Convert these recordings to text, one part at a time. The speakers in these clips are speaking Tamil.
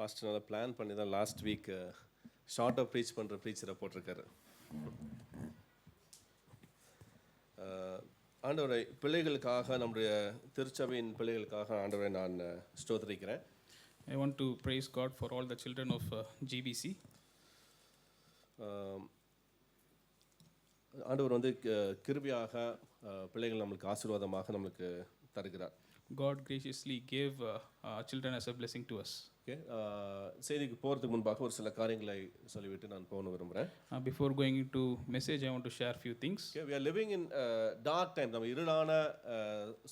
ஃபாஸ்ட் நல்லா பிளான் பண்ணி தான் லாஸ்ட் வீக் ஷார்ட்டாக ப்ரீச் பண்ணுற ப்ரீச்சரை போட்டிருக்காரு. அஹ், ஆண்டவரை பிள்ளைகளுக்காக நம்முடைய திருச்சபையின் பிள்ளைகளுக்காக ஆண்டவரை நான் ஸ்தோத்திரிக்கிறேன். To praise God for all the children of uh, GBC. அஹ், ஆண்டவர் வந்து க- கிருபையாக அஹ், பிள்ளைகள் நம்மளுக்கு ஆசீர்வாதமாக நம்மளுக்கு தருகிறார். God graciously gave uh, uh, children as a blessing to us. Okay செய்திக்கு போகிறதுக்கு முன்பாக ஒரு சில காரியங்களை சொல்லிவிட்டு நான் போகணும் விரும்புகிறேன் Uh, before going into message, I want to share few things. Okay we are living in dark time நம்ம இருளான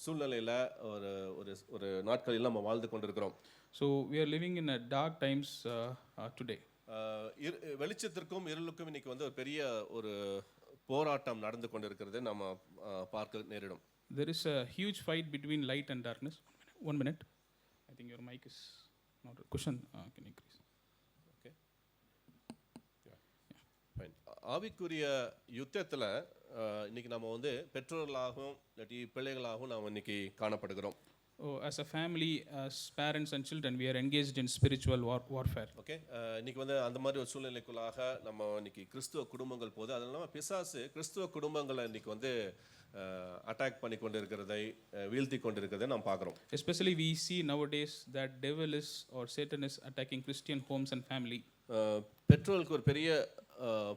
சூழ்நிலையில் ஒரு ஒரு ஒரு நாட்களில் நம்ம வாழ்ந்து கொண்டிருக்கிறோம் So we are living in a dark times uh, uh, today. அஹ், இரு- வெளிச்சத்திற்கும் இருளுக்கும் இன்னைக்கு வந்து ஒரு பெரிய ஒரு போராட்டம் நடந்து கொண்டிருக்கிறது நம்ம அஹ், பார்க்க நேரிடும் There is a huge fight between light and darkness. One minute. I think your mic is not a cushion. Uh, can you increase? Okay ஆவிக்குரிய யுத்தத்தில் இன்னைக்கு நம்ம வந்து பெற்றோர்களாகவும் இல்லாட்டி பிள்ளைகளாகவும் நாம் இன்னைக்கு காணப்படுகிறோம் Oh, as a family, as parents and children, we are engaged in spiritual war- warfare. Okay இன்னைக்கு வந்து அந்த மாதிரி ஒரு சூழ்நிலைக்குள்ளாக நம்ம இன்னைக்கு கிறிஸ்துவ குடும்பங்கள் போது அது இல்லாமல் பிசாசு கிறிஸ்துவ குடும்பங்களை இன்னைக்கு வந்து அட்டாக் பண்ணி கொண்டு இருக்கிறதை வீழ்த்தி கொண்டு இருக்கிறதை நாம் பார்க்குறோம் Especially we see nowadays that devil is or Satan is attacking Christian homes and family. பெற்றோருக்கு ஒரு பெரிய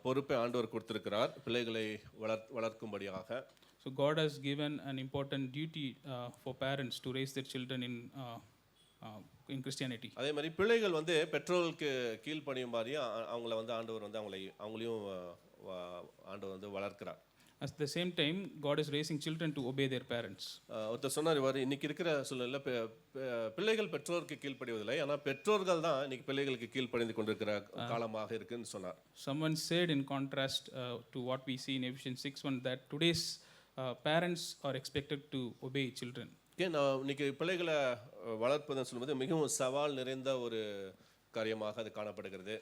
பொறுப்பை ஆண்டவர் கொடுத்திருக்கிறார் பிள்ளைகளை வளர் வளர்க்கும்படியாக So God has given an important duty uh, for parents to raise their children in uh, uh, in Christianity. அதே மாதிரி பிள்ளைகள் வந்து பெற்றோர்களுக்கு கீழ்ப்படியும் மாதிரி அ- அவங்கள வந்து ஆண்டவர் வந்து அவங்களை அவங்களையும் வ- ஆண்டவர் வந்து வளர்க்கிறார் At the same time, God is raising children to obey their parents. அஹ், ஒருத்தர் சொன்னார் இவர் இன்னைக்கு இருக்கிற பெ- பிள்ளைகள் பெற்றோருக்கு கீழ்ப்படிவதில்லை ஆனால் பெற்றோர்கள் தான் இன்னைக்கு பிள்ளைகளுக்கு கீழ்ப்படிந்து கொண்டிருக்கிற காலமாக இருக்குன்னு சொன்னார் Someone said in contrast uh, to what we see in Ephesians 6 1 that today's uh, parents are expected to obey children. Okay நான் இன்னைக்கு பிள்ளைகளை வளர்ப்பதுன்னு சொல்லும்போது மிகவும் சவால் நிறைந்த ஒரு காரியமாக அது காணப்படுகிறது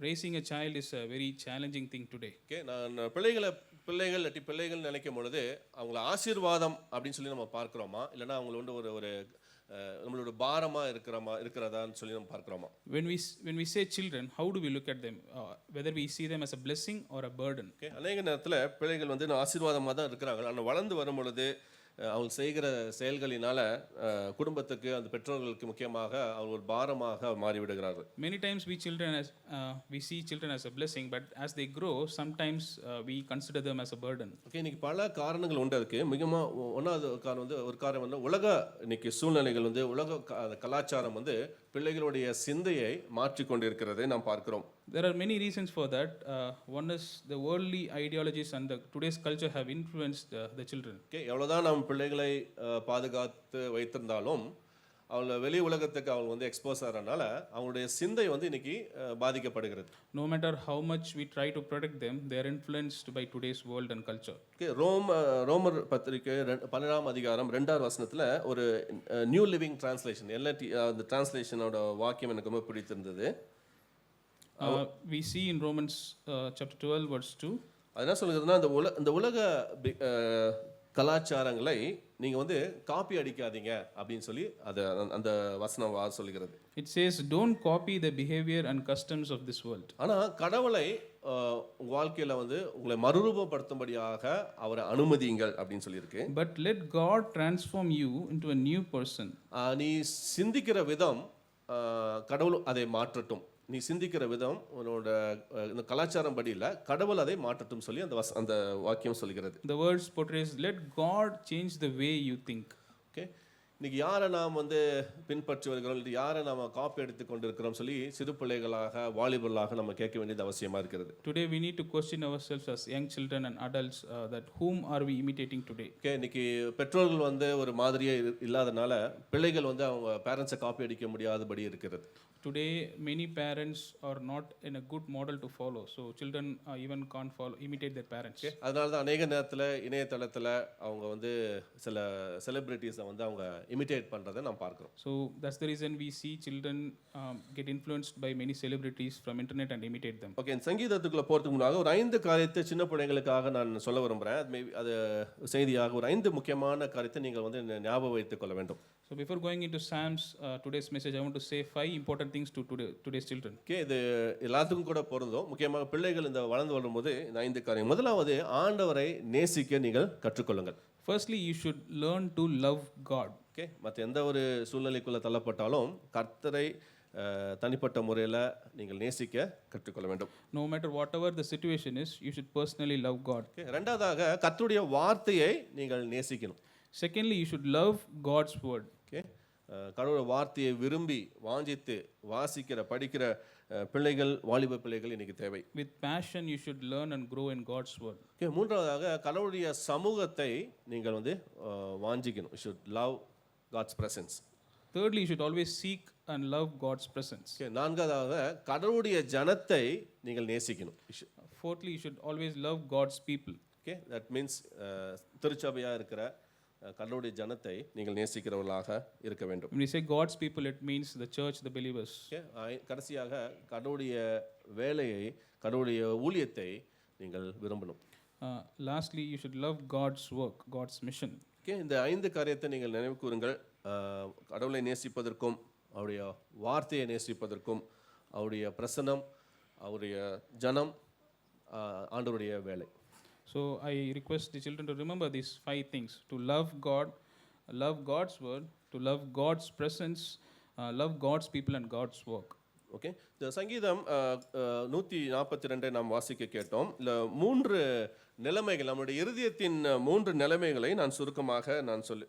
Raising a child is a very challenging thing today. Okay நான் பிள்ளைகளை பிள்ளைகள் இல்லாட்டி பிள்ளைகள் நினைக்கும் பொழுது அவங்கள ஆசீர்வாதம் அப்படின்னு சொல்லி நம்ம பார்க்குறோமா இல்லைன்னா அவங்கள வந்து ஒரு ஒரு நம்மளோட பாரமா இருக்கிறோமா இருக்கிறதான்னு சொல்லி நம்ம பார்க்குறோமா When we, s- when we say children, how do we look at them? Uh, whether we see them as a blessing or a burden. Okay அநேக நேரத்தில் பிள்ளைகள் வந்து ஆசீர்வாதமாக தான் இருக்கிறாங்க ஆனால் வளர்ந்து வரும் பொழுது அவங்க செய்கிற செயல்களினால குடும்பத்துக்கு அந்த பெற்றோர்களுக்கு முக்கியமாக அவங்க ஒரு பாரமாக மாறிவிடுகிறார்கள். Many times we children as uh, we see children as a blessing, but as they grow, sometimes uh, we consider them as a burden. Okay இன்னைக்கு பல காரணங்கள் உண்டு அதுக்கு. மிகமாக ஒன்றாவது காரணம் வந்து ஒரு காரணம் வந்து உலக இன்னைக்கு சூழ்நிலைகள் வந்து உலக கலாச்சாரம் வந்து பிள்ளைகளுடைய சிந்தையை மாற்றி கொண்டிருக்கிறதை நாம் பார்க்கிறோம். There are many reasons for that. Uh, one is the worldly ideologies and the today's culture have influenced uh, the children. Okay எவ்வளோதான் நம்ம பிள்ளைகளை அஹ், பாதுகாத்து வைத்திருந்தாலும் அவங்கள வெளி உலகத்துக்கு அவங்க வந்து எக்ஸ்போஸ் ஆகிறனால அவங்களுடைய சிந்தை வந்து இன்னைக்கு அஹ், பாதிக்கப்படுகிறது No matter how much we try to protect them, they are influenced by today's world and culture. Okay Rome அஹ், ரோமர் பத்திரிகை ரெண்டு- பன்னிரெண்டாம் அதிகாரம் ரெண்டாவது வசனத்தில் ஒரு நியூ லிவிங் டிரான்ஸ்லேஷன் எல்என்டி அந்த டிரான்ஸ்லேஷனோட வாக்கியம் எனக்கு ரொம்ப பிடித்திருந்தது Uh, we see in Romans uh, chapter 12, verse 2. அது என்ன சொல்லுகிறதுனா இந்த உல இந்த உலக அஹ், கலாச்சாரங்களை நீங்கள் வந்து காப்பி அடிக்காதீங்க அப்படின்னு சொல்லி அதை அந்த- வசனம் வா சொல்லுகிறது It says, Don't copy the behavior and customs of this world. ஆனால் கடவுளை அஹ், உங்க வாழ்க்கையில வந்து உங்களை மறுரூபப்படுத்தும்படியாக அவரை அனுமதியுங்கள் அப்படின்னு சொல்லியிருக்கு But let God transform you into a new person. அஹ், நீ சிந்திக்கிற விதம் கடவுள் அதை மாற்றட்டும் நீ சிந்திக்கிற விதம் உன்னோட இந்த கலாச்சாரம் படி இல்லை கடவுள் அதை மாற்றட்டும் சொல்லி அந்த வச அந்த வாக்கியம் சொல்கிறது The words portrays, Let God change the way you think. Okay இன்னைக்கு யாரை நாம் வந்து பின்பற்றி வருகிறோம் இல்லை யாரை நாம் காப்பி எடுத்து கொண்டிருக்கிறோம் சொல்லி சிறு பிள்ளைகளாக வாலிபர்களாக நம்ம கேட்க வேண்டியது அவசியமாக இருக்கிறது Today we need to question ourselves as young children and adults uh, that whom are we imitating today? Okay இன்னைக்கு பெற்றோர்கள் வந்து ஒரு மாதிரியே இல்லாதனால பிள்ளைகள் வந்து அவங்க பேரண்ட்ஸை காப்பி அடிக்க முடியாதபடி இருக்கிறது many parents are not in a good model to follow. So children uh, even can't follow, imitate their parents. அதனால தான் அநேக நேரத்தில் இணையதளத்தில் அவங்க வந்து சில செலிப்ரிட்டிஸை வந்து அவங்க இமிட்டேட் பண்ணுறதை நாம் பார்க்குறோம் that's the reason we see children um, get influenced by many celebrities from internet and imitate them. Okay சங்கீதத்துக்குள்ள போகிறதுக்கு முன்னாக ஒரு ஐந்து காரியத்தை சின்ன பிள்ளைங்களுக்காக நான் சொல்ல விரும்புகிறேன் அது maybe அது செய்தியாக ஒரு ஐந்து முக்கியமான காரியத்தை நீங்கள் வந்து ஞாபகம் வைத்துக் கொள்ள வேண்டும் So before going into Psalms, uh, today's message, I want to say five important things to today, today's children. Okay இது எல்லாத்துக்கும் கூட பொருந்தும் முக்கியமாக பிள்ளைகள் இந்த வளர்ந்து வரும்போது இந்த ஐந்து காரியம் முதலாவது ஆண்டவரை நேசிக்க நீங்கள் கற்றுக்கொள்ளுங்கள் Firstly, you should learn to love God. Okay. மற்ற எந்த ஒரு சூழ்நிலைக்குள்ளே தள்ளப்பட்டாலும் கர்த்தரை தனிப்பட்ட முறையில் நீங்கள் நேசிக்க கற்றுக்கொள்ள வேண்டும். No matter whatever the situation is, you should personally love God. Okay. ரெண்டாவதாக கர்த்தருடைய வார்த்தையை நீங்கள் நேசிக்கணும். Secondly, you should love God's word. Okay. கடவுளோட வார்த்தையை விரும்பி வாஞ்சித்து வாசிக்கிற படிக்கிற பிள்ளைகள் வாலிப பிள்ளைகள் இன்னைக்கு தேவை. With passion, you should learn and grow in God's word. Okay. மூன்றாவதாக கடவுளுடைய சமூகத்தை நீங்கள் வந்து வாஞ்சிக்கணும். Should love God's presence Thirdly, you should always seek and love God's presence. Okay நான்காவதாக கடவுளுடைய ஜனத்தை நீங்கள் நேசிக்கணும் Fourthly, you should always love God's people. Okay that means திருச்சபையாக இருக்கிற கடவுளுடைய ஜனத்தை நீங்கள் நேசிக்கிறவர்களாக இருக்க வேண்டும் When we say God's people, it means the church, the believers. கடைசியாக கடவுளுடைய வேலையை கடவுளுடைய ஊழியத்தை நீங்கள் விரும்பணும் Uh, lastly, you should love God's work, God's mission. Okay இந்த ஐந்து காரியத்தை நீங்கள் நினைவு கூறுங்கள் கடவுளை நேசிப்பதற்கும் அவருடைய வார்த்தையை நேசிப்பதற்கும் அவருடைய பிரசனம் அவருடைய ஜனம் ஆண்டவருடைய வேலை so I request the children to remember these five things to love God love God's word to love God's presence love God's people and God's work okay இந்த சங்கீதம் நூற்றி நாற்பத்தி ரெண்டை நாம் வாசிக்க கேட்டோம். இல்லை மூன்று நிலைமைகள் நம்முடைய இருதயத்தின் மூன்று நிலைமைகளை நான் சுருக்கமாக நான் சொல்லி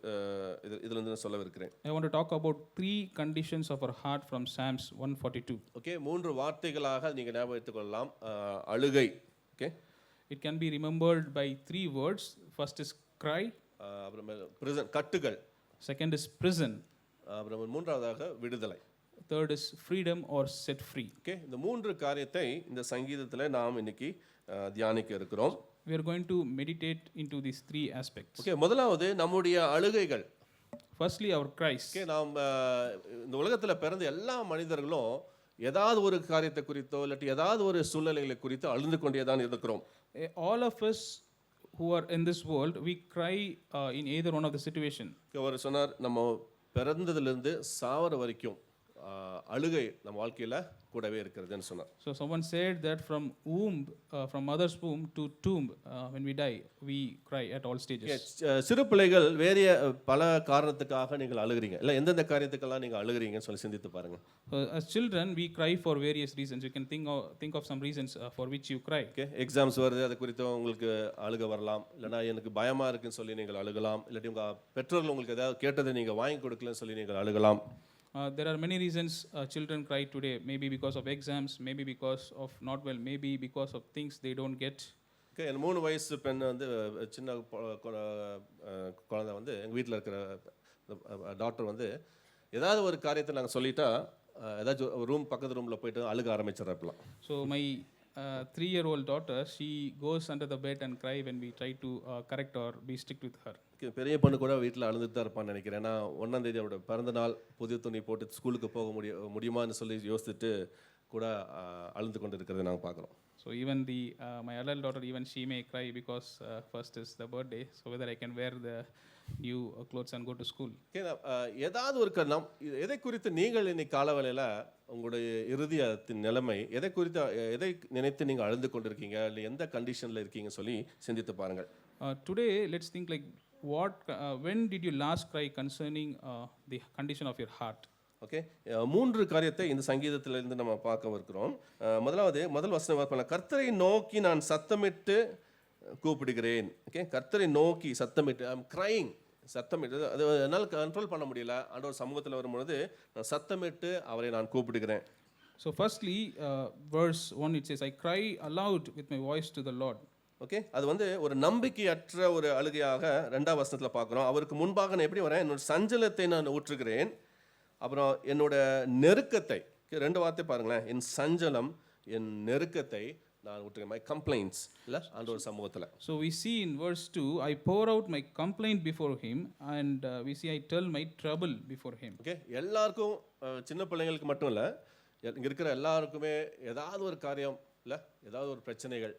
இது இதிலிருந்து நான் சொல்லவிருக்கிறேன். I want to talk about three conditions of our heart from Psalms 142. Okay மூன்று வார்த்தைகளாக நீங்கள் ஞாபகம் கொள்ளலாம் அழுகை. Okay It can be remembered by three words. First is cry, ah, அப்புறமே prison கட்டுகள். Second is prison, அப்புறம் மூன்றாவதாக விடுதலை. Third is freedom or set free. Okay இந்த மூன்று காரியத்தை இந்த சங்கீதத்தில் நாம் இன்னைக்கு தியானிக்க இருக்கிறோம் We are going to meditate into these three aspects. Okay முதலாவது நம்முடைய அழுகைகள் Firstly, our cries. ஓகே நாம் இந்த உலகத்தில் பிறந்த எல்லா மனிதர்களும் ஏதாவது ஒரு காரியத்தை குறித்தோ இல்லாட்டி ஏதாவது ஒரு சூழ்நிலைகளை குறித்து அழுந்து கொண்டே தான் இருக்கிறோம் All of us who are in this world, we cry uh, in either one of the situation. Okay, அவர் சொன்னார் நம்ம பிறந்ததுலேருந்து சாவர வரைக்கும் அழுகை நம்ம வாழ்க்கையில் கூடவே இருக்கிறதுன்னு சொன்னார் So someone said that from womb, uh, from mother's womb to tomb, uh, when we die, we cry at all stages. Okay, C- சிறு பிள்ளைகள் வேறிய அஹ், பல காரணத்துக்காக நீங்கள் அழுகிறீங்க இல்லை எந்தெந்த காரியத்துக்கெல்லாம் நீங்கள் அழுகிறீங்கன்னு சொல்லி சிந்தித்து பாருங்க So as children, we cry for various reasons. You can think of, think of some reasons uh, for which you cry. Okay exams வருது அது குறித்து உங்களுக்கு அழுக வரலாம் இல்லைனா எனக்கு பயமா இருக்குன்னு சொல்லி நீங்கள் அழுகலாம் இல்லாட்டி உங்கள் பெற்றோர்கள் உங்களுக்கு ஏதாவது கேட்டதை நீங்கள் வாங்கி கொடுக்கலன்னு சொல்லி நீங்கள் அழுகலாம் Uh, there are many reasons uh, children cry today. Maybe because of exams, maybe because of not well, maybe because of things they don't get. மூணு வயசு பெண் வந்து சின்ன குழந்தை வந்து எங்கள் வீட்டில் இருக்கிற டாக்டர் வந்து ஏதாவது ஒரு காரியத்தை நாங்கள் சொல்லிட்டா ஏதாச்சும் ரூம் பக்கத்து ரூமில் போயிட்டு அழுக ஆரம்பிச்சிடறப்பலாம் So my uh, three-year-old daughter, she goes under the bed and cry when we try to uh, correct or be strict with her. Okay, பெரிய பொண்ணு கூட வீட்டில் அழுதுட்டு தான் இருப்பான்னு நினைக்கிறேன் ஏன்னா ஒன்றாம் தேதி அவரோட பிறந்த நாள் புதிய துணி போட்டு ஸ்கூலுக்கு போக முடிய முடியுமான்னு சொல்லி யோசிச்சுட்டு கூட அழுது கொண்டு இருக்கிறத நாங்கள் பார்க்குறோம் So even the uh, my adult daughter, even she may cry because uh, first is the birthday. So whether I can new uh, clothes and go to school. அஹ், ஏதாவது ஒரு நாம் எதை குறித்து நீங்கள் இன்னைக்கு காலவேளையில் உங்களுடைய இறுதியத்தின் நிலைமை எதை குறித்து எதை நினைத்து நீங்கள் அழுது கொண்டிருக்கீங்க இல்லை எந்த கண்டிஷனில் இருக்கீங்கன்னு சொல்லி சிந்தித்து பாருங்கள். Uh, today, let's think like what, uh, when did you last cry concerning uh, the condition of your heart? Okay மூன்று காரியத்தை இந்த சங்கீதத்திலிருந்து நம்ம பார்க்க இருக்கிறோம். அஹ், முதலாவது முதல் வசனம் பார்க்கலாம் கர்த்தரை நோக்கி நான் சத்தமிட்டு கூப்பிடுகிறேன். ஓகே கர்த்தரை நோக்கி சத்தமிட்டு ஐம் crying. சத்தமிட்டு அது என்னால் கண்ட்ரோல் பண்ண முடியல. ஆண்டவர் சமூகத்தில் வரும்பொழுது நான் சத்தமிட்டு அவரை நான் கூப்பிடுகிறேன். So firstly, uh, verse 1 it says, I cry aloud with my voice to the Lord. Okay அது வந்து ஒரு நம்பிக்கையற்ற ஒரு அழுகையாக ரெண்டாம் வசனத்தில் பார்க்குறோம். அவருக்கு முன்பாக நான் எப்படி வரேன்? என்னோட சஞ்சலத்தை நான் ஊற்றுகிறேன். அப்புறம் என்னோட நெருக்கத்தை ரெண்டு வார்த்தை பாருங்களேன். என் சஞ்சலம் என் நெருக்கத்தை நான் விட்டுருக்கேன். மை கம்ப்ளைண்ட்ஸ் இல்லை ஆண்டவர் சமூகத்தில். So we see in verse 2, I pour out my complaint before him, and uh, we see I tell my trouble before him. Okay எல்லாருக்கும் அஹ், சின்ன பிள்ளைங்களுக்கு மட்டும் இல்லை இங்கே இருக்கிற எல்லாருக்குமே ஏதாவது ஒரு காரியம் இல்லை? ஏதாவது ஒரு பிரச்சனைகள்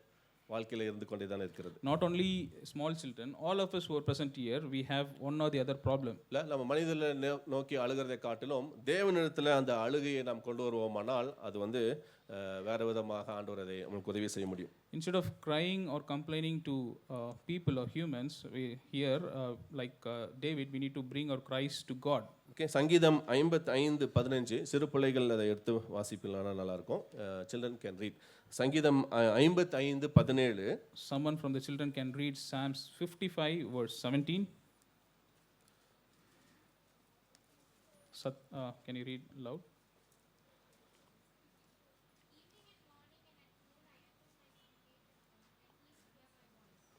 வாழ்க்கையில் இருந்து கொண்டே தானே இருக்கிறது Not only small children, all of us who are present here, we have one or the other problem. இல்லை நம்ம நோ- நோக்கி அழுகிறதை காட்டிலும் தேவனிடத்தில் அந்த அழுகையை நாம் கொண்டு வருவோமானால் அது வந்து வேற விதமாக ஆண்டவர் அதை நமக்கு உதவி செய்ய முடியும் Instead of crying or complaining to uh, people or humans, we here, uh, like uh, David, we need to bring our cries to God. Okay சங்கீதம் ஐம்பத்தி ஐந்து பதினஞ்சு சிறு பிள்ளைகள் அதை எடுத்து வாசிப்பிலானா நல்லாயிருக்கும் சில்ட்ரன் கேன் ரீட் சங்கீதம் ஐம்பத்தி ஐந்து பதினேழு. Someone from the children can read Psalms 55, verse 17. Sat, uh, can you read loud?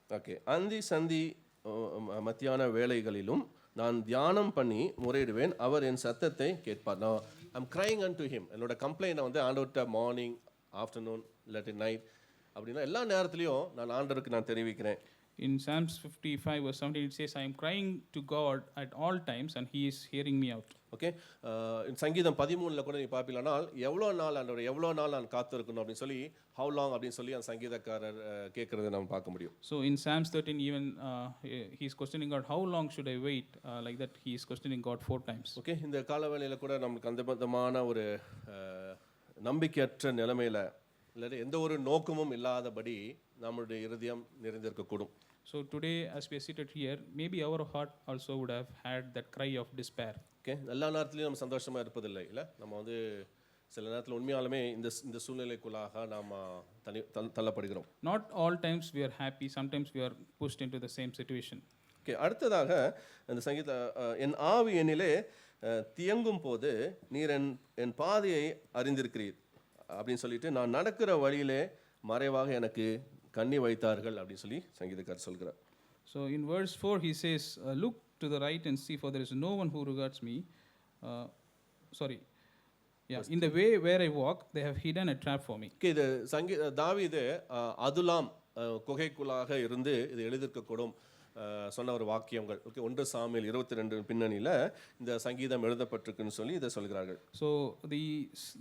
Okay அந்தி சந்தி மத்தியான வேளைகளிலும் நான் தியானம் பண்ணி முறையிடுவேன். அவர் என் சத்தத்தை கேட்பார். நான் ஐம் crying unto him. என்னோட கம்ப்ளைண்ட்டை வந்து ஆண்டவர்கிட்ட மார்னிங் ஆஃப்டர்நூன் இல்லாட்டி நைட் அப்படின்னா எல்லா நேரத்துலையும் நான் ஆண்டவருக்கு நான் தெரிவிக்கிறேன். In Psalms 55, verse 17, it says, I am crying to God at all times, and He is hearing me out. Okay சங்கீதம் பதிமூணில் கூட நீ பார்ப்பீங்களானால் எவ்வளோ நாள் ஆண்டவர் எவ்வளோ நாள் நான் காத்திருக்கணும்? அப்படின்னு சொல்லி ஹவு லாங் அப்படின்னு சொல்லி அந்த சங்கீதக்காரர் கேட்குறத நம்ம பார்க்க முடியும். So in Psalms 13, even uh, he- he's questioning God, How long should I wait? Uh, like that, he is questioning God four times. Okay இந்த காலவேளையில் கூட நமக்கு அந்த விதமான ஒரு நம்பிக்கையற்ற நிலைமையில் இல்லாட்டி எந்த ஒரு நோக்கமும் இல்லாதபடி நம்மளுடைய இருதயம் நிறைந்திருக்கக்கூடும். Today, as we are seated here, maybe our heart also would have had that cry of despair. Okay எல்லா நேரத்துலையும் நம்ம சந்தோஷமாக இருப்பதில்லை இல்லை? நம்ம வந்து சில நேரத்தில் உண்மையாலுமே இந்த இந்த சூழ்நிலைக்குள்ளாக நாம் தனி தள்- தள்ளப்படுகிறோம். Not all times we are happy, sometimes we are pushed into the same situation. Okay அடுத்ததாக இந்த சங்கீத என் ஆவி என்னிலே அஹ், தியங்கும் போது நீர் என் என் பாதையை அறிந்திருக்கிறீர். அப்படின்னு சொல்லிட்டு நான் நடக்கிற வழியிலே மறைவாக எனக்கு கண்ணி வைத்தார்கள் அப்படின்னு சொல்லி சங்கீதக்காரர் சொல்கிறார் So in verse 4, he says, uh, Look to the right and see, for there is no one who regards me. Uh, sorry. Yeah, in the way where I walk, they have hidden a trap for me. Okay இது சங்கீ தாவீது அஹ், அதுலாம் குகைக்குள்ளாக இருந்து இது எழுதியிருக்கக்கூடும் சொன்ன ஒரு வாக்கியங்கள். ஓகே ஒன்று சாமியில் இருபத்தி ரெண்டு பின்னணியில் இந்த சங்கீதம் எழுதப்பட்டிருக்குன்னு சொல்லி இதை சொல்கிறார்கள். So the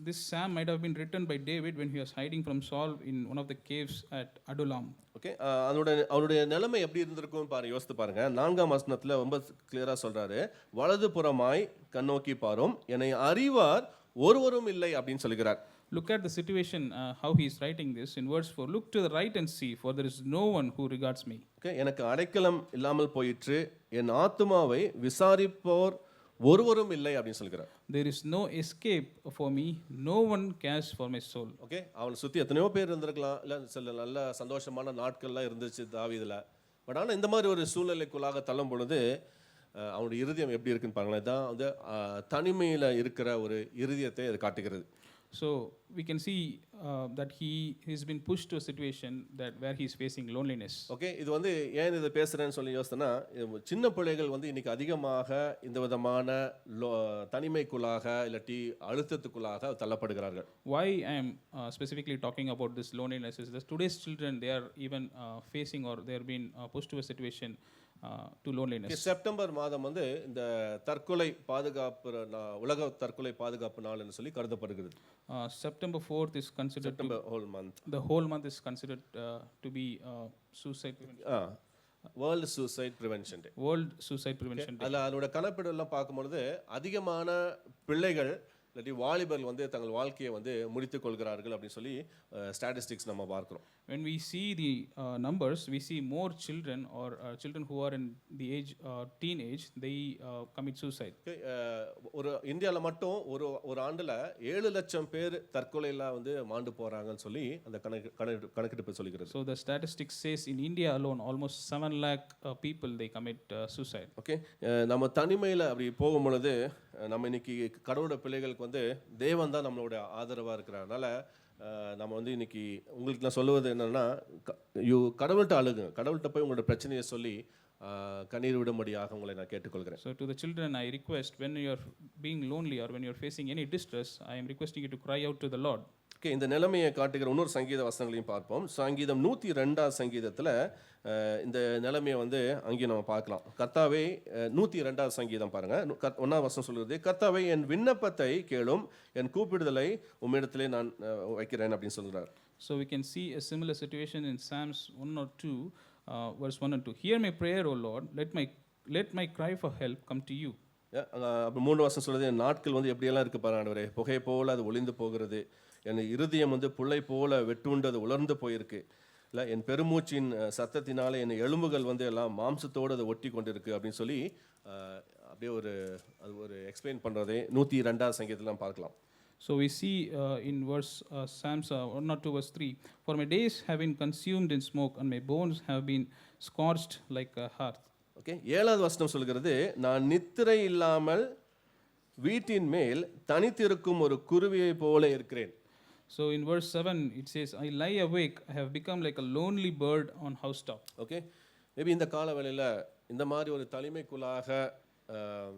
this psalm might have been written by David when he was hiding from Saul in one of the caves at Adullam. Okay அதோட அவருடைய நிலைமை எப்படி இருந்திருக்கும் பாரு யோசித்து பாருங்க. நான்காம் வசனத்தில் ரொம்ப கிளியராக சொல்றாரு. வலது புறமாய் கண்ணோக்கி பாரும். என்னை அறிவார் ஒருவரும் இல்லை அப்படின்னு சொல்லுகிறார் Look at the situation, uh, how he is writing this. In verse 4, look to the right and see, for there is no one who regards me. எனக்கு அடைக்கலம் இல்லாமல் போயிற்று என் ஆத்துமாவை விசாரிப்போர் ஒருவரும் இல்லை அப்படின்னு சொல்கிறார் There is no escape for me, no one cares for my soul. Okay அவனை சுற்றி எத்தனையோ பேர் இருந்திருக்கலாம் இல்லை சில நல்ல சந்தோஷமான நாட்கள்லாம் இருந்துச்சு தாவீதில் பட் ஆனால் இந்த மாதிரி ஒரு சூழ்நிலைக்குள்ளாக தள்ளும் பொழுது அஹ், அவனுடைய இருதயம் எப்படி இருக்குன்னு பாருங்களேன் இதான் வந்து தனிமையில் இருக்கிற ஒரு இருதயத்தை அது காட்டுகிறது So we can see uh, that he has been pushed to a situation that where he is facing loneliness. Okay இது வந்து ஏன் இதை பேசுகிறேன்னு சொல்லி இது சின்ன பிள்ளைகள் வந்து இன்னைக்கு அதிகமாக இந்த விதமான லோ தனிமைக்குள்ளாக இல்லாட்டி அழுத்தத்துக்குள்ளாக தள்ளப்படுகிறார்கள் Why I am uh, specifically talking about this loneliness is that today's children they are even uh, facing or they are being uh, pushed to a situation uh, to loneliness. September மாதம் வந்து இந்த தற்கொலை பாதுகாப்பு உலக தற்கொலை பாதுகாப்பு நாள்னு சொல்லி கருதப்படுகிறது Uh, September 4th is considered to, September whole month the whole month is considered uh, to be uh, suicide prevention, ah World Suicide Prevention Day World Suicide Prevention Day. அதில் அதனோட கணக்கெடுலாம் பார்க்கும்பொழுது அதிகமான பிள்ளைகள் இல்லாட்டி வாலிபர்கள் வந்து தங்கள் வாழ்க்கையை வந்து முடித்துக் கொள்கிறார்கள் அப்படின்னு சொல்லி ஸ்டாட்டிஸ்டிக்ஸ் நம்ம பார்க்குறோம். When we see the uh, numbers, we see more children or uh, children who are in the age uh, teenage they uh, commit suicide. ஒரு இந்தியாவில் மட்டும் ஒரு ஒரு ஆண்டில் ஏழு லட்சம் பேர் தற்கொலையில் வந்து மாண்டு போகிறாங்கன்னு சொல்லி அந்த கணக்கு கணக்கு கணக்கெடுப்பு சொல்லிக்கிறது So the statistics says in India alone, almost seven lakh uh, people they commit uh, suicide. Okay நம்ம தனிமையில் அப்படி போகும் பொழுது அஹ், நம்ம இன்னைக்கு கடவுளோட பிள்ளைகளுக்கு வந்து தேவன் தான் நம்மளோட ஆதரவாக இருக்கிறதுனால அஹ், நம்ம வந்து இன்னைக்கு உங்களுக்கு நான் சொல்லுவது என்னென்னா யூ கடவுள்கிட்ட அழுகுங்க கடவுள்கிட்ட போய் உங்களோட பிரச்சனையை சொல்லி கண்ணீர் விடும்படியாக உங்களை நான் கேட்டுக்கொள்கிறேன் so to the children I request when you being lonely or when you're facing any distress I am requesting to cry out to the Lord okay இந்த நிலைமையை காட்டுகிற இன்னொரு சங்கீத வசனங்களையும் பார்ப்போம் சங்கீதம் நூற்றி ரெண்டாவது சங்கீதத்தில் இந்த நிலைமையை வந்து அங்கேயும் நம்ம பார்க்கலாம் கர்த்தாவே நூற்றி ரெண்டாவது சங்கீதம் பாருங்கள் ஒன்றாவது வசனம் சொல்கிறது கர்த்தாவே என் விண்ணப்பத்தை கேளும் என் கூப்பிடுதலை உம்மிடத்திலே நான் வைக்கிறேன் அப்படின்னு சொல்கிறார் So we can see a similar situation in Psalms 1 or 2, uh, verse 1 and 2. Hear my prayer, O Lord. Let my, let my cry for help come to you. அப்புறம் மூணு வருஷம் சொல்லுது நாட்கள் வந்து எப்படியெல்லாம் இருக்கு பாரு ஆண்டவரே புகை போல அது ஒளிந்து போகிறது என் இருதயம் வந்து புல்லை போல வெட்டுண்டு அது உலர்ந்து போயிருக்கு. இல்லை என் பெருமூச்சின் சத்தத்தினால என் எலும்புகள் வந்து எல்லாம் மாம்சத்தோடு அதை ஒட்டி கொண்டிருக்கு அப்படின்னு சொல்லி அப்படியே ஒரு அது ஒரு எக்ஸ்பிளைன் பண்ணுறதே நூற்றி ரெண்டாவது சங்கீதத்தில் பார்க்கலாம். So we see uh, in verse uh, Psalms uh, 1 or 2, verse 3 For my days have been consumed in smoke, and my bones have been scorched like a hearth. Okay ஏழாவது வசனம் சொல்கிறது நான் நித்திரை இல்லாமல் வீட்டின் மேல் தனித்திருக்கும் ஒரு குருவியை போல இருக்கிறேன். So in verse 7, it says, I lie awake, I have become like a lonely bird on housetop. Okay maybe இந்த காலவேளையில் இந்த மாதிரி ஒரு தனிமைக்குள்ளாக ஆஹ்,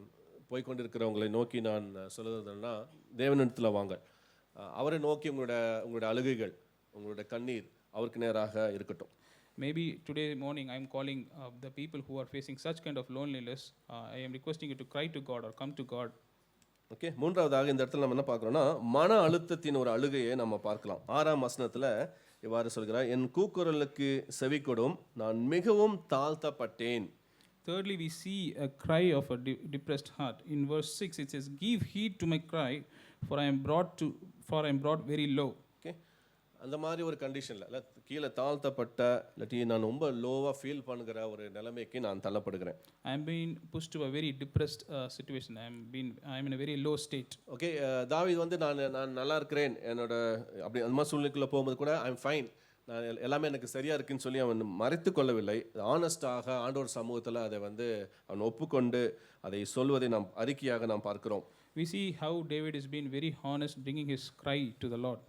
போய் கொண்டிருக்கிறவங்களை நோக்கி நான் சொல்லுறதுன்னா தேவனிடத்தில் வாங்க அவரை நோக்கி உங்களோட உங்களோட அழுகைகள் உங்களோட கண்ணீர் அவருக்கு நேராக இருக்கட்டும் Maybe today morning I am calling uh, the people who are facing such kind of loneliness. Uh, I am requesting you to cry to God or come to God. Okay மூன்றாவதாக இந்த இடத்துல நம்ம என்ன பார்க்குறோம்னா மன அழுத்தத்தின் ஒரு அழுகையை நம்ம பார்க்கலாம் ஆறாம் வசனத்தில் இவ்வாறு சொல்கிறார் என் கூக்குரலுக்கு செவி கொடும் நான் மிகவும் தாழ்த்தப்பட்டேன் Thirdly, we see a cry of a de- depressed heart. In verse 6, it says, Give heed to my cry, for I am brought to for I am brought very low. அந்த மாதிரி ஒரு கண்டிஷனில் இல்லை கீழே தாழ்த்தப்பட்ட இல்லாட்டி நான் ரொம்ப லோவாக ஃபீல் பண்ணுகிற ஒரு நிலைமைக்கு நான் தள்ளப்படுகிறேன் being pushed to a very depressed uh, situation. I am being I am in a very low state. Okay தாவீது வந்து நான் நான் நல்லா இருக்கிறேன் என்னோட அப்படி அந்த மாதிரி சூழ்நிலைக்குள்ளே போகும்போது கூட ஐம் ஃபைன் நான் எல்- எல்லாமே எனக்கு சரியா இருக்குன்னு சொல்லி அவன் மறைத்து கொள்ளவில்லை ஆனஸ்டாக ஆண்டவர் சமூகத்தில் அதை வந்து அவன் ஒப்புக்கொண்டு அதை சொல்வதை நாம் அறிக்கையாக நாம் பார்க்கிறோம் We see how David is being very honest, bringing his cry to the Lord.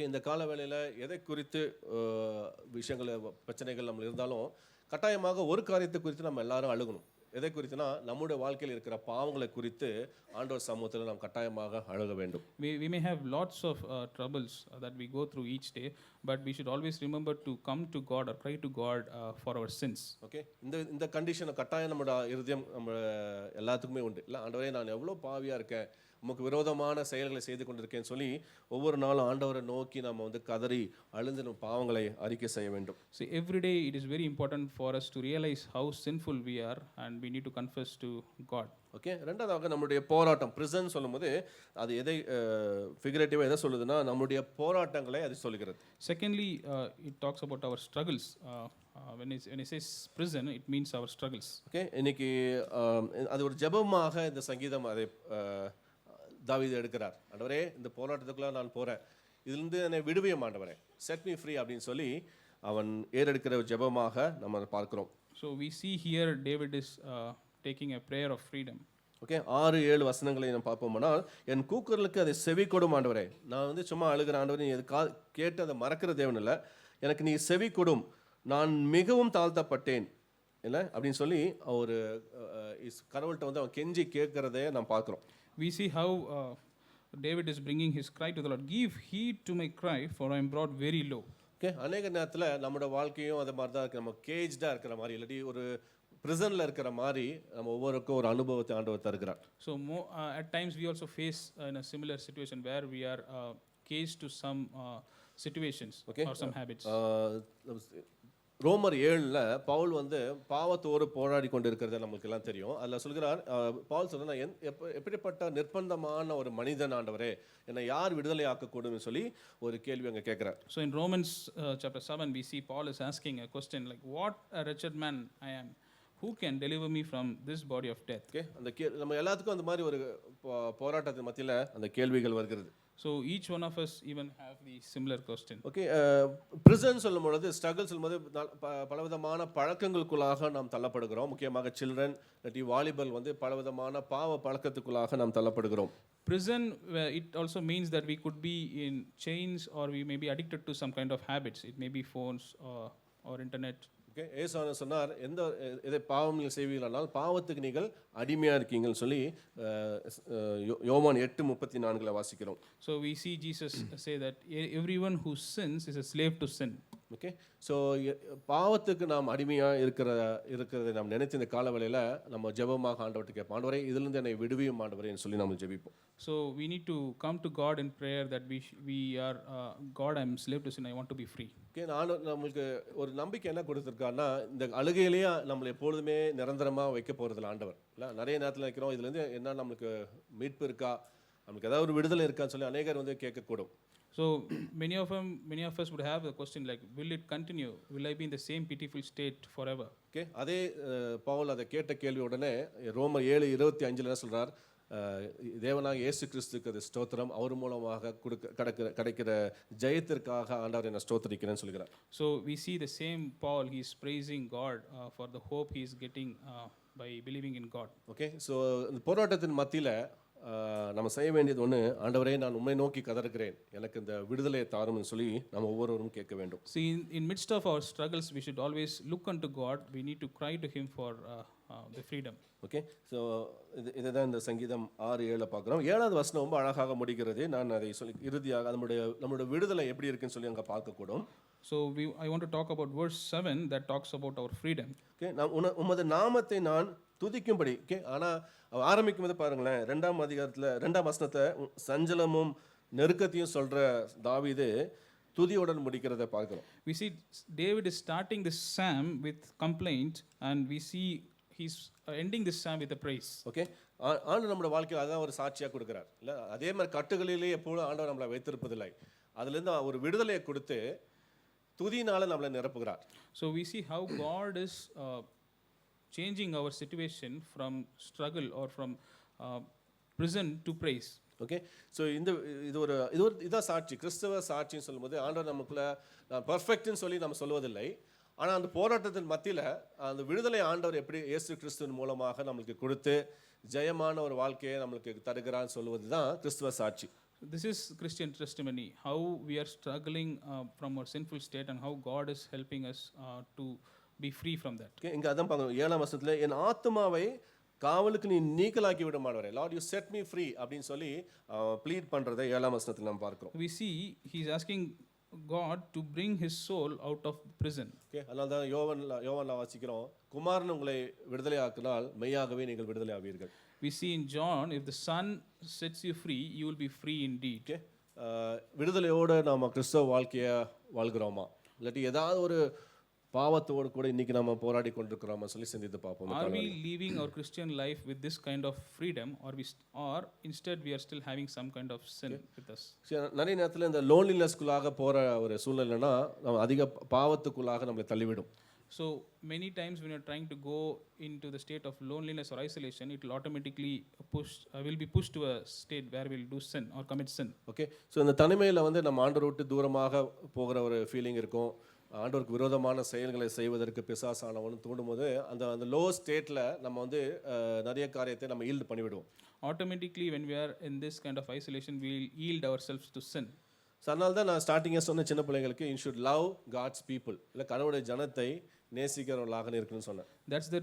Okay இந்த கால வேளையில் எதை குறித்து விஷயங்கள் பிரச்சனைகள் நம்ம இருந்தாலும் கட்டாயமாக ஒரு காரியத்தை குறித்து நம்ம எல்லாரும் அழுகணும். எதை குறித்துனா நம்முடைய வாழ்க்கையில் இருக்கிற பாவங்களை குறித்து ஆண்டவர் சமூகத்தில் நாம் கட்டாயமாக அழுக வேண்டும். We, we may have lots of uh, troubles uh, that we go through each day, but we should always remember to come to God or cry to God uh, for our sins. Okay இந்த இந்த கண்டிஷனை கட்டாயம் நம்மளோட இருதயம் நம்ம எல்லாத்துக்குமே உண்டு. இல்லை ஆண்டவரே நான் எவ்வளோ பாவியாக இருக்கேன்? உமக்கு விரோதமான செயல்களை செய்து கொண்டிருக்கேன்னு சொல்லி ஒவ்வொரு நாளும் ஆண்டவரை நோக்கி நம்ம வந்து கதறி அழுந்து நம்ம பாவங்களை அறிக்கை செய்ய வேண்டும் every day it is very important for us to realize how sinful we are and we need to confess to God. Okay ரெண்டாவதாக நம்மளுடைய போராட்டம் ப்ரிசன் சொல்லும்போது அது எதை ஃபிகரேட்டிவாக எதை சொல்லுதுன்னா நம்மளுடைய போராட்டங்களை அது சொல்லுகிறது Secondly, it talks about our struggles. Uh, uh, when, it, when it says prison, it means our struggles. Okay இன்னைக்கு அது ஒரு ஜெபமாக இந்த சங்கீதம் அதை தாவீது எடுக்கிறார். ஆண்டவரே இந்த போராட்டத்துக்குள்ள நான் போகிறேன் இதுலேருந்து என்னை விடுவிய ஆண்டவரே. செட் மீ ஃப்ரீ அப்படின்னு சொல்லி அவன் ஏறெடுக்கிற ஜெபமாக நம்ம பார்க்கிறோம். So we see here David is uh, taking a prayer of freedom. Okay ஆறு ஏழு வசனங்களை நம்ம பார்ப்போம்னால் என் கூக்குரலுக்கு அதை செவி கொடும் ஆண்டவரே. நான் வந்து சும்மா அழுகிற ஆண்டவரே நீ கா கேட்டு அதை மறக்கிற தேவன் இல்லை. எனக்கு நீ செவி கொடும் நான் மிகவும் தாழ்த்தப்பட்டேன். இல்லை அப்படின்னு சொல்லி ஒரு கடவுள்கிட்ட வந்து அவன் கெஞ்சி கேட்கறதே நாம் பார்க்குறோம் We see how uh, David is bringing his cry to the Lord. Give heed to my cry, for I am brought very low. Okay அநேக நேரத்தில் நம்மளோட வாழ்க்கையும் அது மாதிரி தான் இருக்கு நம்ம கேஜ்டாக இருக்கிற மாதிரி இல்லாட்டி ஒரு ப்ரிசனில் இருக்கிற மாதிரி நம்ம ஒவ்வொருக்கும் ஒரு அனுபவத்தை ஆண்டவர் தருகிறார் So mo- uh, at times we also face uh, in a similar situation where we are uh, caged to some uh, ரோமர் ஏழில் பவுல் வந்து பாவத்தோடு போராடி கொண்டு இருக்கிறத நம்மளுக்கு எல்லாம் தெரியும் அதில் சொல்கிறார் பவுல் நான் எந் எப்ப எப்படிப்பட்ட நிர்பந்தமான ஒரு மனிதன் ஆண்டவரே என்னை யார் விடுதலை ஆக்கக்கூடும்னு சொல்லி ஒரு கேள்வி அங்கே கேட்குறார் in Romans uh, chapter 7, we see Paul is asking a question like, What a wretched man I am. Who can deliver me from this body of death? Okay அந்த கே நம்ம எல்லாத்துக்கும் அந்த மாதிரி ஒரு போ- போராட்டத்தின் மத்தியில் அந்த கேள்விகள் வருகிறது So each one of us even have the similar question. Okay prison சொல்லும் பொழுது ஸ்ட்ரகிள் சொல்லும்போது ப- பலவிதமான பழக்கங்களுக்குள்ளாக நாம் தள்ளப்படுகிறோம் முக்கியமாக சில்ட்ரன் இல்லாட்டி வாலிபல் வந்து பலவிதமான பாவ பழக்கத்துக்குள்ளாக நாம் தள்ளப்படுகிறோம் it also means that we could be in chains or we may be addicted to some kind of habits. It may be phones or, or internet. Okay ஏசான சொன்னார் எந்த எதை பாவம் நீங்கள் செய்வீர்களானால் பாவத்துக்கு நீங்கள் அடிமையா இருக்கீங்கன்னு சொல்லி யோமான் எட்டு முப்பத்தி நான்கில் வாசிக்கிறோம் so we see Jesus say that every one who sins is a slave to sin. Okay so பாவத்துக்கு நாம் அடிமையாக இருக்கிற இருக்கிறதை நாம் நினைத்த இந்த காலவேளையில் நம்ம ஜெபமாக ஆண்டவர்கிட்ட கேட்போம். ஆண்டவரே இதிலிருந்து என்னை விடுவியும் ஆண்டவரேன்னு சொல்லி நம்ம ஜெபிப்போம். So we need to come to God in prayer that we, sh- we are, uh, God, I'm slave to sin, I want to be free. Okay நானும் நம்மளுக்கு ஒரு நம்பிக்கை என்ன கொடுத்துருக்காருன்னா இந்த அழுகையிலேயே நம்மளை எப்பொழுதுமே நிரந்தரமாக வைக்க போகிறதில்ல ஆண்டவர். இல்லை நிறைய நேரத்தில் நினைக்கிறோம் இதுலேருந்து என்ன நம்மளுக்கு மீட்பு இருக்கா? நம்மளுக்கு ஏதாவது ஒரு விடுதலை இருக்கான்னு சொல்லி அநேகர் வந்து கேட்கக்கூடும் So many of them, many of us would have a question like, will it continue? Will I be in the same pitiful state forever? Okay அதே பவுல் அதை கேட்ட கேள்வி உடனே ரோமர் ஏழு இருபத்தி அஞ்சில் என்ன சொல்கிறார் தேவனாக இயேசு கிறிஸ்துக்கு அது ஸ்தோத்திரம் அவர் மூலமாக கொடுக்க கிடைக்கிற கிடைக்கிற ஜெயத்திற்காக ஆண்டவர் என்ன ஸ்தோத்திரிக்கிறேன்னு சொல்கிறார் So we see the same Paul, he's praising God uh, for the hope he's getting uh, by believing in God. Okay so இந்த போராட்டத்தின் மத்தியில் நம்ம செய்ய வேண்டியது ஒன்று ஆண்டவரே நான் உண்மை நோக்கி கதறுகிறேன். எனக்கு இந்த விடுதலையை தாரும்னு சொல்லி நம்ம ஒவ்வொருவரும் கேட்க வேண்டும். In midst of our struggles, we should always look unto God. We need to cry to Him for uh, uh, the freedom. Okay so இது இதுதான் இந்த சங்கீதம் ஆறு ஏழை பார்க்குறோம். ஏழாவது வசனம் ரொம்ப அழகாக முடிகிறது. நான் அதை சொல்லி இறுதியாக நம்முடைய நம்மளுடைய விடுதலை எப்படி இருக்குன்னு சொல்லி அங்கே பார்க்கக்கூடும். So we, I want to talk about verse 7 that talks about our freedom. Okay நான் உன உமது நாமத்தை நான் துதிக்கும்படி ஓகே ஆனால் ஆரம்பிக்கும் போது பாருங்களேன் ரெண்டாம் அதிகாரத்தில் ரெண்டாம் வசனத்தை சஞ்சலமும் நெருக்கத்தையும் சொல்கிற தாவீது துதியுடன் முடிக்கிறத பார்க்குறோம் We see David is starting this psalm with complaint, and we see he's uh, ending this psalm with a praise. Okay ஆ- ஆண்டு நம்மளோட வாழ்க்கையில் அதான் ஒரு சாட்சியாக கொடுக்குறார் இல்லை அதே மாதிரி கட்டுகளிலே எப்பொழுதும் ஆண்டவர் நம்மளை வைத்திருப்பதில்லை அதுலேருந்து ஒரு விடுதலையை கொடுத்து துதியினால நம்மளை நிரப்புகிறார். So we see how God is uh, changing our situation from struggle or from uh, prison to praise. Okay so இந்த இது ஒரு இது ஒரு இதான் சாட்சி. கிறிஸ்தவ சாட்சின்னு சொல்லும்போது ஆண்டவர் நமக்குள்ள பர்ஃபெக்ட்னு சொல்லி நம்ம சொல்வதில்லை ஆனால் அந்த போராட்டத்தின் மத்தியில் அந்த விடுதலை ஆண்டவர் எப்படி இயேசு கிறிஸ்துவின் மூலமாக நம்மளுக்கு கொடுத்து ஜெயமான ஒரு வாழ்க்கையை நம்மளுக்கு தருகிறான்னு சொல்லுவது தான் கிறிஸ்துவ சாட்சி. This is Christian testimony, how we are struggling uh, from our sinful state and how God is helping us uh, to be free from that. Okay இங்கே அதான் பார்க்கணும் ஏழாம் வருஷத்தில் என் ஆத்மாவை காவலுக்கு நீ நீக்கலாக்கி விட மாட்டவரே Lord you set me free அப்படின்னு சொல்லி ப்ளீட் பண்ணுறதை ஏழாம் வருஷத்தில் நம்ம பார்க்குறோம் We see he's asking God to bring his soul out of prison. Okay அதனால தான் யோவன்ல யோவன்ல வாசிக்கிறோம் குமாரன் உங்களை விடுதலை ஆக்கினால் மெய்யாகவே நீங்கள் விடுதலை ஆவீர்கள் We see in John, if the Son sets you free, you will be free indeed. விடுதலையோடு நாம் கிறிஸ்தவ வாழ்க்கையை வாழ்கிறோமா இல்லாட்டி ஏதாவது ஒரு பாவத்தோடு கூட இன்னைக்கு நம்ம போராடி கொண்டிருக்கிறோமா சொல்லி சிந்தித்து பார்ப்போம் living our Christian life with this kind of freedom, or we, st- or instead we are still having some kind of sin with us? சரி, நிறைய நேரத்தில் இந்த லோன்லினஸ்குள்ளாக போகிற ஒரு சூழ்நிலைனா நம்ம அதிக பாவத்துக்குள்ளாக நம்மளை தள்ளிவிடும் So many times when you're trying to go into the state of loneliness or isolation, it will automatically push, uh, will be pushed to a state where we'll do sin or commit sin. Okay so இந்த தனிமையில் வந்து நம்ம ஆண்டவர் விட்டு தூரமாக போகிற ஒரு ஃபீலிங் இருக்கும் ஆண்டவருக்கு விரோதமான செயல்களை செய்வதற்கு பிசாசானவன் தூண்டும் போது அந்த அந்த லோ ஸ்டேட்டில் நம்ம வந்து அஹ், நிறைய காரியத்தை நம்ம ஈல்டு பண்ணிவிடுவோம் Automatically, when we are in this kind of isolation, we'll yield ourselves to sin. So அதனால தான் நான் ஸ்டார்டிங்கே சொன்ன சின்ன பிள்ளைங்களுக்கு in should love God's people இல்லை கடவுளுடைய ஜனத்தை நேசிக்கிறவர்களாக இருக்குன்னு சொன்னேன்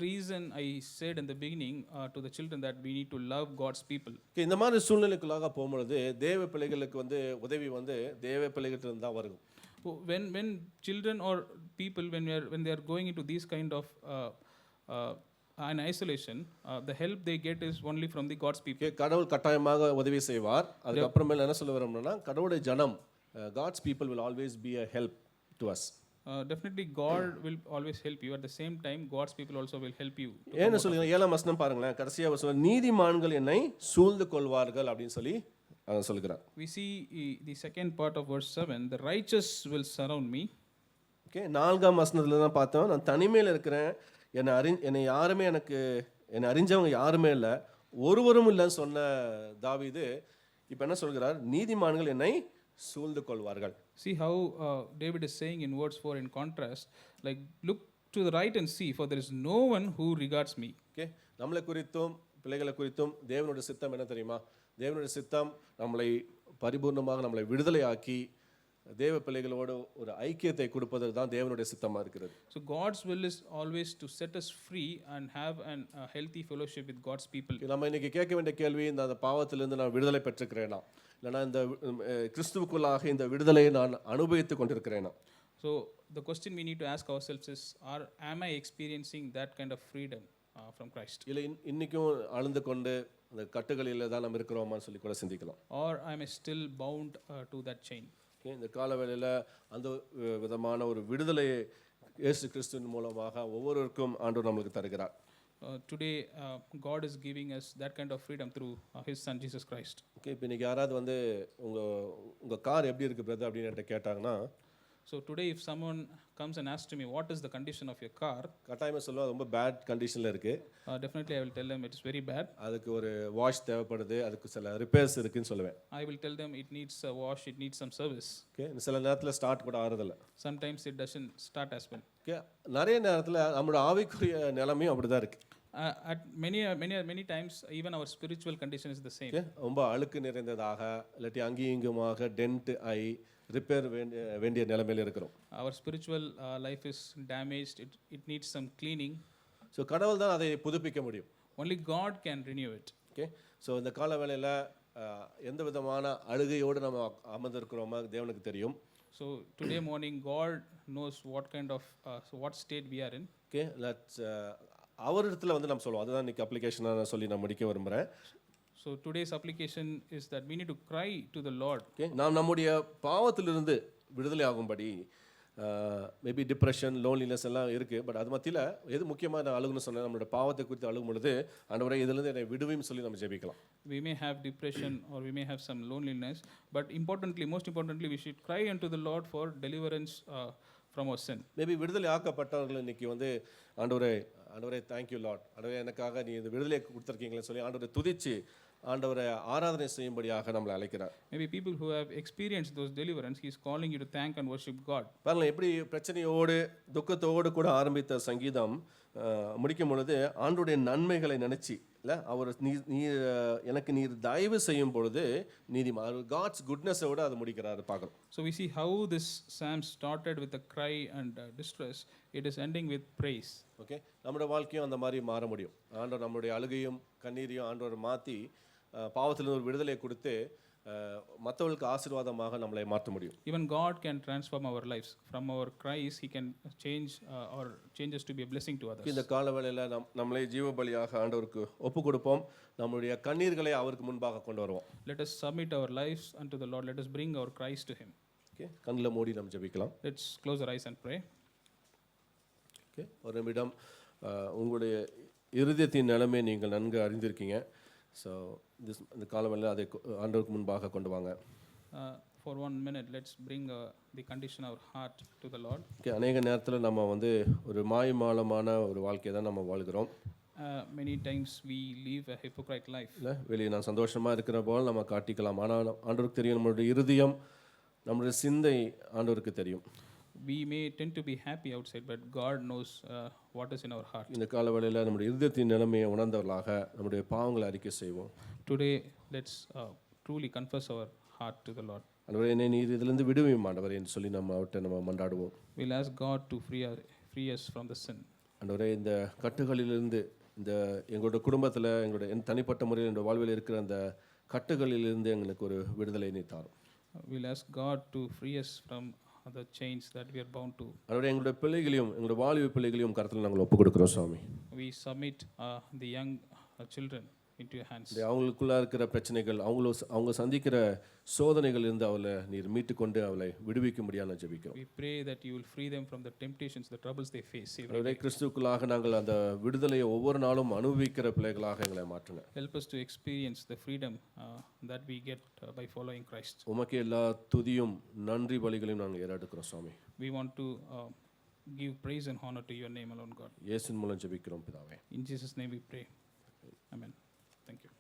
reason I said in the beginning uh, to the children that we need to love God's people. Okay, இந்த மாதிரி சூழ்நிலைக்குள்ளாக போகும்பொழுது தேவ பிள்ளைகளுக்கு வந்து உதவி வந்து தேவ பிள்ளைகிட்ட தான் வருது Who- When when children or people when we are when they are going into these kind of uh, uh, an isolation, uh, the help they get is only from the God's people. Okay, கடவுள் கட்டாயமாக உதவி செய்வார் அதுக்கப்புறமேல என்ன சொல்ல வரோம்னா கடவுளுடைய ஜனம் God's people will always be a help to us Definitely, God will always help you. At the same time, God's people also will help you. to ஏன்னு சொல்லுங்க ஏழாம் வசனம் பாருங்களேன். கடைசியாக சொல்ல நீதிமான்கள் என்னை சூழ்ந்து கொள்வார்கள் அப்படின்னு சொல்லி We see uh, the second part of verse 7 the righteous will surround me. Okay நான்காம் வசனத்தில் தான் பார்த்தோம். நான் தனிமையில் இருக்கிறேன். என்னை அறி என்னை யாருமே எனக்கு என்னை அறிஞ்சவங்க யாருமே இல்லை. ஒருவரும் இல்லைன்னு சொன்ன தாவீது இப்போ என்ன சொல்கிறார்? நீதிமான்கள் என்னை சூழ்ந்து கொள்வார்கள். See how uh, David is saying in verse 4 in contrast, like, look to the right and see, for there is no one who regards me. Okay நம்மளை குறித்தும் பிள்ளைகளை குறித்தும் தேவனுடைய சித்தம் என்ன தெரியுமா தேவனுடைய சித்தம் நம்மளை பரிபூர்ணமாக நம்மளை விடுதலையாக்கி தேவ பிள்ளைகளோடு ஒரு ஐக்கியத்தை கொடுப்பது தான் தேவனுடைய சித்தமாக இருக்கிறது. So God's will is always to set us free and have an, a healthy fellowship with God's people. நம்ம இன்னைக்கு கேட்க வேண்டிய கேள்வி இந்த அந்த பாவத்திலிருந்து நான் விடுதலை பெற்றுக்கிறேனா இல்லைனா இந்த கிறிஸ்துவுக்குள்ளாக இந்த விடுதலையை நான் அனுபவித்து கொண்டிருக்கிறேனா? So the question we need to ask ourselves is, are, am I experiencing that kind of freedom uh, from Christ? இல்லை இன் இன்னைக்கும் அழுந்து கொண்டு அந்த கட்டுகளில் தான் நம்ம இருக்கிறோமான்னு சொல்லி கூட சிந்திக்கலாம். Or am I still bound uh, to that Okay, இந்த காலவேளையில் அந்த விதமான ஒரு விடுதலையை இயேசு கிறிஸ்துவின் மூலமாக ஒவ்வொருவருக்கும் ஆண்டவர் நம்மளுக்கு தருகிறார் God is giving us that kind of freedom through uh, His Son Jesus Christ. Okay இப்போ இன்னைக்கு யாராவது வந்து உங்கள் உங்கள் கார் எப்படி இருக்குது பிரதர் அப்படின்னு என்கிட்ட கேட்டாங்கன்னா So today, if someone comes and asks to me, what is the condition of your car? கட்டாயமாக சொல்லுவோம் ரொம்ப பேட் கண்டிஷனில் இருக்குது Uh, definitely, I will tell them it is very bad. அதுக்கு ஒரு வாஷ் தேவைப்படுது அதுக்கு சில ரிப்பேர்ஸ் இருக்குன்னு சொல்லுவேன் I will tell them it needs a wash, it needs some service. Okay சில நேரத்தில் ஸ்டார்ட் கூட Sometimes it doesn't start as well. Okay நிறைய நேரத்தில் நம்மளோட ஆவிக்குரிய நிலைமையும் அப்படி தான் இருக்குது Uh, at many, uh, many, many times, even our spiritual condition is the same. Okay ரொம்ப அழுக்கு நிறைந்ததாக இல்லாட்டி அங்கேயும் இங்குமாக டென்ட் ஐ ரிப்பேர் வேண்டிய நிலைமையில் இருக்கிறோம் Our spiritual uh, life is damaged, it, it needs some cleaning. So கடவுள் தான் அதை புதுப்பிக்க முடியும் Only God can renew it. Okay so இந்த கால வேளையில் எந்த விதமான அழுகையோடு நம்ம அமர்ந்திருக்கிறோமா தேவனுக்கு தெரியும் So today morning, God knows what kind of, uh, so what state we are in. Okay let's அவரிடத்துல வந்து நம்ம சொல்லுவோம். அதுதான் இன்னைக்கு அப்ளிகேஷனாக சொல்லி நான் முடிக்க விரும்புகிறேன் So today's application is that we need to cry to the Lord. Okay நாம் நம்முடைய பாவத்திலிருந்து விடுதலை ஆகும்படி மேபி டிப்ரெஷன் லோன்லினஸ் எல்லாம் இருக்குது பட் அது மத்தியில் எது முக்கியமாக நான் அழுகுன்னு சொன்னேன். நம்மளோட பாவத்தை குறித்து அழுகும் பொழுது ஆண்டவரே இதுலேருந்து என்னை விடுவின்னு சொல்லி நம்ம ஜெபிக்கலாம். We may have depression or we may have some loneliness, but importantly, most importantly, we should cry unto the Lord for deliverance uh, from our sin. Maybe விடுதலை ஆக்கப்பட்டவர்கள் இன்னைக்கு வந்து ஆண்டவரே ஆண்டவரே தேங்க்யூ லாட் ஆண்டவரே எனக்காக நீ இந்த விடுதலை கொடுத்துருக்கீங்களேன்னு சொல்லி ஆண்டவரை துதிச்சு ஆண்டவரை ஆராதனை செய்யும்படியாக நம்மளை அழைக்கிறார் Maybe people who have experienced those deliverance, He's calling you to thank and worship God. பாருங்களேன் எப்படி பிரச்சனையோடு துக்கத்தோடு கூட ஆரம்பித்த சங்கீதம் முடிக்கும் பொழுது ஆண்டுடைய நன்மைகளை நினைச்சு இல்லை அவர் நீ நீ அஹ், எனக்கு நீர் தயவு செய்யும் பொழுது நீதி காட்ஸ் குட்னஸோட அதை முடிக்கிறாரு பார்க்குறோம் So we see how this psalm started with a cry and uh, distress. It is ending with praise. Okay நம்மளோட வாழ்க்கையும் அந்த மாதிரி மாற முடியும் ஆண்டவர் நம்மளுடைய அழுகையும் கண்ணீரையும் ஆண்டவர் மாற்றி பாவத்திலிருந்து ஒரு விடுதலையை கொடுத்து மற்றவர்களுக்கு ஆசீர்வாதமாக நம்மளை மாற்ற முடியும் Even God can transform our lives. From our cries, He can change uh, or change us to be a blessing to others. இந்த காலவேளையில் நம் நம்மளை ஜீவ பலியாக ஆண்டவருக்கு ஒப்பு கொடுப்போம் நம்மளுடைய கண்ணீர்களை அவருக்கு முன்பாக கொண்டு வருவோம் Let us submit our lives unto the Lord. Let us bring our cries to Him. Okay கண்ணில் மூடி நம்ம ஜெபிக்கலாம் Let's close our eyes and pray. Okay ஒரு நிமிடம் உங்களுடைய இருதயத்தின் நிலைமை நீங்கள் நன்கு அறிந்திருக்கீங்க ஸோ திஸ் இந்த காலவெல்லாம் அதை ஆண்டவருக்கு முன்பாக கொண்டு வாங்க Uh, for one minute, let's bring uh, the condition of our heart to the Lord. அநேக நேரத்தில் நம்ம வந்து ஒரு மாயமாலமான ஒரு வாழ்க்கையை தான் நம்ம வாழ்கிறோம் many times we live a hypocrite life. இல்லை வெளியே நான் சந்தோஷமாக இருக்கிற போல் நம்ம காட்டிக்கலாம் ஆனால் ஆண்டவருக்கு தெரியும் நம்மளுடைய இருதயம் நம்மளுடைய சிந்தை ஆண்டவருக்கு தெரியும் We may tend to be happy outside, but God knows uh, what is in our heart. இந்த காலவேளையில் நம்முடைய இருதயத்தின் நிலைமையை உணர்ந்தவர்களாக நம்முடைய பாவங்களை அறிக்கை செய்வோம் Today, let's uh, truly confess our heart to the Lord. ஆண்டவரே என்னை நீர் இதிலிருந்து விடுவியும் ஆண்டவரே என்று சொல்லி நம்ம அவர்கிட்ட நம்ம மன்றாடுவோம் We'll ask God to free, us- free us from the sin. ஆண்டவரே இந்த கட்டுகளிலிருந்து இந்த எங்களோட குடும்பத்தில் எங்களோட என் தனிப்பட்ட முறையில் என்னோட வாழ்வில் இருக்கிற அந்த கட்டுகளிலிருந்து எங்களுக்கு ஒரு விடுதலை நீ தாரும் Uh, We'll ask God to free us from the chains that we are bound to. ஆண்டவரே எங்களுடைய பிள்ளைகளையும் எங்களுடைய வாழ்வு பிள்ளைகளையும் கருத்தில் நாங்கள் ஒப்புக் கொடுக்குறோம் சுவாமி We submit uh, the young uh, children into your hands. இந்த அவங்களுக்குள்ளே இருக்கிற பிரச்சனைகள் அவங்கள அவங்க சந்திக்கிற சோதனைகள் இருந்து அவளை நீர் மீட்டுக்கொண்டு அவளை விடுவிக்கும்படியாக நான் ஜெபிக்கிறோம் We pray that you will free them from the temptations, the troubles they face. every ஆண்டவரே கிறிஸ்துக்குள்ளாக நாங்கள் அந்த விடுதலையை ஒவ்வொரு நாளும் அனுபவிக்கிற பிள்ளைகளாக எங்களை மாற்றுங்க Help us to experience the freedom uh, that we get uh, by following Christ. உமக்கு எல்லா துதியும் நன்றி பலிகளையும் நாங்கள் ஏறெடுக்கிறோம் சுவாமி We want to uh, give praise and honor to your name alone, God. இயேசுவின் மூலம் ஜெபிக்கிறோம் பிதாவே In Jesus' name we pray. Amen. Thank you.